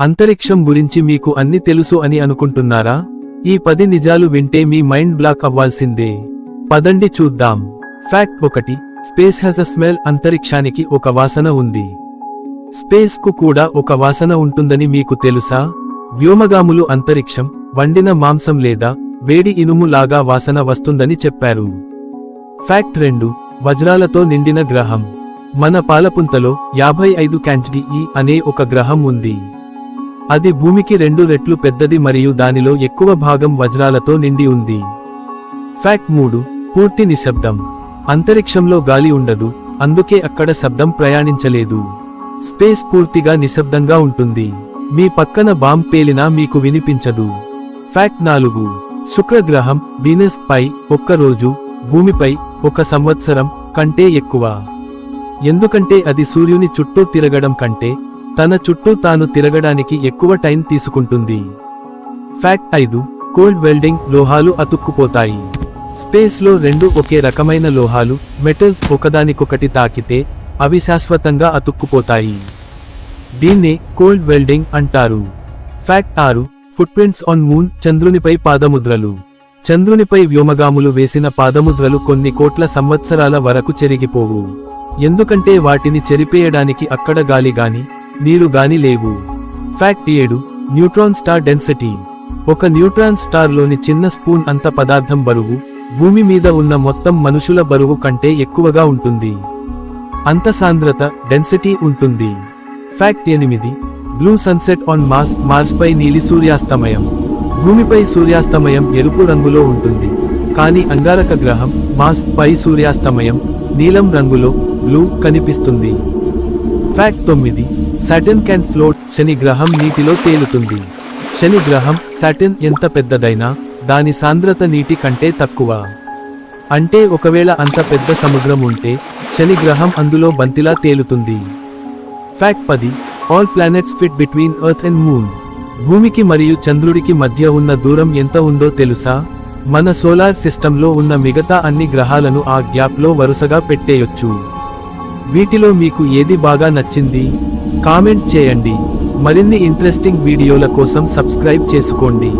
అంతరిక్షం గురించి మీకు అన్ని తెలుసు అని అనుకుంటున్నారా? ఈ పది నిజాలు వింటే మీ మైండ్ బ్లాక్ అవ్వాల్సిందే. పదండి చూద్దాం. ఫ్యాక్ట్ ఒకటి స్పేస్ హ్యాస్ అ స్మెల్ అంతరిక్షానికి ఒక వాసన ఉంది. స్పేస్కు కూడా ఒక వాసన ఉంటుందని మీకు తెలుసా? వ్యోమగాములు అంతరిక్షం వండిన మాంసం లేదా వేడి ఇనుము లాగా వాసన వస్తుందని చెప్పారు. ఫ్యాక్ట్ రెండు వజ్రాలతో నిండిన గ్రహం. మన పాలపుంతలో యాభై ఐదు క్యాంచ్డి ఈ అనే ఒక గ్రహం ఉంది. అది భూమికి రెండు రెట్లు పెద్దది మరియు దానిలో ఎక్కువ భాగం వజ్రాలతో నిండి ఉంది. ఫ్యాక్ట్ మూడు పూర్తి నిశ్శబ్దం. అంతరిక్షంలో గాలి ఉండదు అందుకే అక్కడ శబ్దం ప్రయాణించలేదు. స్పేస్ పూర్తిగా నిశ్శబ్దంగా ఉంటుంది. మీ పక్కన బాంబ్ పేలినా మీకు వినిపించదు. ఫ్యాక్ట్ నాలుగు శుక్రగ్రహం వీనస్ పై ఒక్క రోజు భూమిపై ఒక సంవత్సరం కంటే ఎక్కువ. ఎందుకంటే అది సూర్యుని చుట్టూ తిరగడం కంటే తన చుట్టూ తాను తిరగడానికి ఎక్కువ టైం తీసుకుంటుంది. ఫ్యాక్ట్ ఐదు కోల్డ్ వెల్డింగ్ లోహాలు అతుక్కుపోతాయి. స్పేస్లో రెండు ఒకే రకమైన లోహాలు మెటల్స్ ఒకదానికొకటి తాకితే అవి శాశ్వతంగా అతుక్కుపోతాయి. దీన్నే కోల్డ్ వెల్డింగ్ అంటారు. ఫ్యాక్ట్ ఆరు ఫుట్ప్రింట్స్ ఆన్ మూన్ చంద్రునిపై పాదముద్రలు. చంద్రునిపై వ్యోమగాములు వేసిన పాదముద్రలు కొన్ని కోట్ల సంవత్సరాల వరకు చెరిగిపోవు. ఎందుకంటే వాటిని చెరిపేయడానికి అక్కడ గాలి గాని నీరు గాని లేవు. ఫ్యాక్ట్ ఏడు న్యూట్రాన్ స్టార్ డెన్సిటీ ఒక న్యూట్రాన్ స్టార్లోని చిన్న స్పూన్ అంత పదార్థం బరువు భూమి మీద ఉన్న మొత్తం మనుషుల బరువు కంటే ఎక్కువగా ఉంటుంది. అంత సాంద్రత డెన్సిటీ ఉంటుంది. ఫ్యాక్ట్ ఎనిమిది blue sunset on Mars Mars పై నీలి సూర్యాస్తమయం. భూమిపై సూర్యాస్తమయం ఎరుపు రంగులో ఉంటుంది. కానీ అంగారక గ్రహం మాస్ పై సూర్యాస్తమయం నీలం రంగులో బ్లూ కనిపిస్తుంది. ఫ్యాక్ట్ తొమ్మిది. Saturn can float. శని గ్రహం నీటిలో తేలుతుంది. శని గ్రహం సాటర్న్ ఎంత పెద్దదైనా దాని సాంద్రత నీటి కంటే తక్కువ. అంటే ఒకవేళ అంత పెద్ద సముద్రం ఉంటే శని గ్రహం అందులో బంతిలా తేలుతుంది. ఫ్యాక్ట్ పది. All planets fit between Earth and moon. భూమికి మరియు చంద్రుడికి మధ్య ఉన్న దూరం ఎంత ఉందో తెలుసా? మన సోలార్ సిస్టంలో ఉన్న మిగతా అన్ని గ్రహాలను ఆ గ్యాప్లో వరుసగా పెట్టేయొచ్చు. వీటిలో మీకు ఏది బాగా నచ్చింది? కామెంట్ చేయండి. మరిన్ని ఇంట్రెస్టింగ్ వీడియోల కోసం సబ్స్క్రైబ్ చేసుకోండి.